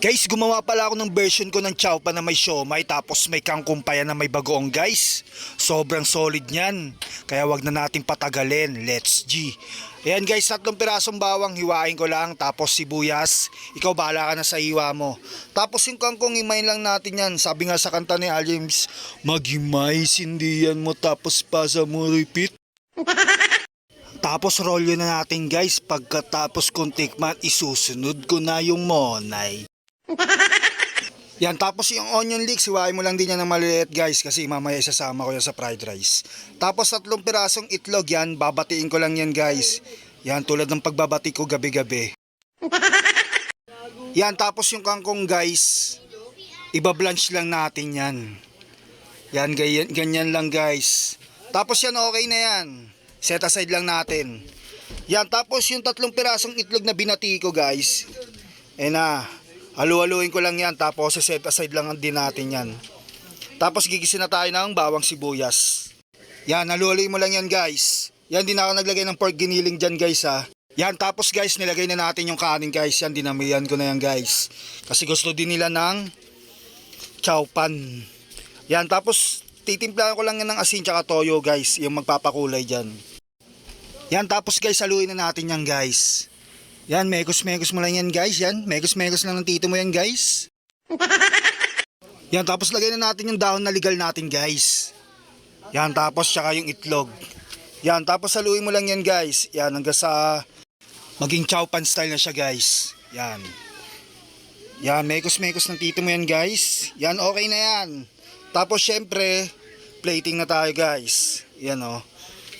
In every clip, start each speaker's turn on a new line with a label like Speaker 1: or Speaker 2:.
Speaker 1: Guys, gumawa pala ako ng version ko ng chow pa na may siomay tapos may kangkong pa yan na may bagoong guys. Sobrang solid niyan. Kaya wag na nating patagalin. Let's G. Ayan guys, tatlong pirasong bawang hiwain ko lang tapos sibuyas. Ikaw bahala ka na sa hiwa mo. Tapos yung kangkong himayin lang natin yan. Sabi nga sa kanta ni Al James, maghimay sindihan mo tapos pasa mo repeat. Tapos rolyo na natin guys. Pagkatapos kong tikman, isusunod ko na yung monay. Yan, tapos yung onion leeks, hiwain mo lang din yan ng maliliit guys kasi mamaya isasama ko yan sa fried rice. Tapos tatlong pirasong itlog yan, babatiin ko lang yan guys. Yan, tulad ng pagbabati ko gabi-gabi. Yan, tapos yung kangkong guys, ibablanch lang natin yan. Yan, ganyan, ganyan lang guys. Tapos yan, okay na yan. Set aside lang natin. Yan, tapos yung tatlong pirasong itlog na binati ko guys. Eh na, halu-haluin ko lang yan. Tapos set aside lang din natin yan. Tapos gigisin na tayo ng bawang sibuyas. Yan, halu-haluin mo lang yan guys. Yan, din ako naglagay ng pork giniling dyan guys ha. Yan, tapos guys, nilagay na natin yung kanin guys. Yan, dinamihan ko na yan guys. Kasi gusto din nila ng chow pan. Yan, tapos titimplahan ko lang yan ng asin tsaka toyo guys. Yung magpapakulay dyan. Yan, tapos guys, haluin na natin yan guys. Yan, mekos-mekos mo lang yan guys. Yan, mekos-mekos lang ng tito mo yan guys. Yan, tapos lagay na natin yung dahon na legal natin guys. Yan, tapos tsaka yung itlog. Yan, tapos haluin mo lang yan guys. Yan, hanggang sa maging chow pan style na siya guys. Yan. Yan, mekos-mekos ng tito mo yan guys. Yan, okay na yan. Tapos syempre, plating na tayo guys. Yan oh.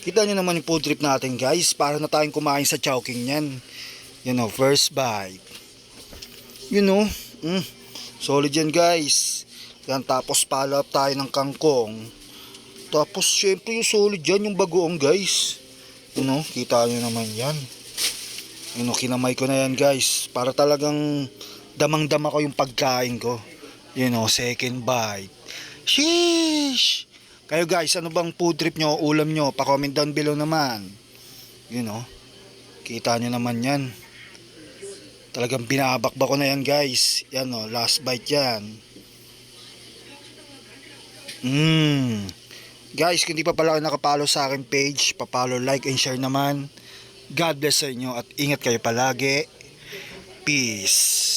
Speaker 1: Kita nyo naman yung food trip natin guys. Para na tayong kumain sa chowking yan. Yan oh, first bite. You know, mm, solid yan guys. Yan, tapos up tayo ng kangkong. Tapos syempre yung solid yan, yung bagoong guys. You know, kita nyo naman yan. You know, kinamay ko na yan guys. Para talagang damang-dama ko yung pagkain ko. You know, second bite. Sheesh! Kayo guys, ano bang food trip nyo, ulam nyo? Pa-comment down below naman. You know, kita nyo naman yan. Talagang binabakba ko na yan guys. Yan o, last bite yan. Mmm. Guys, kung di pa pala kayo nakapalo sa akin page, papalo, like, and share naman. God bless sa inyo at ingat kayo palagi. Peace.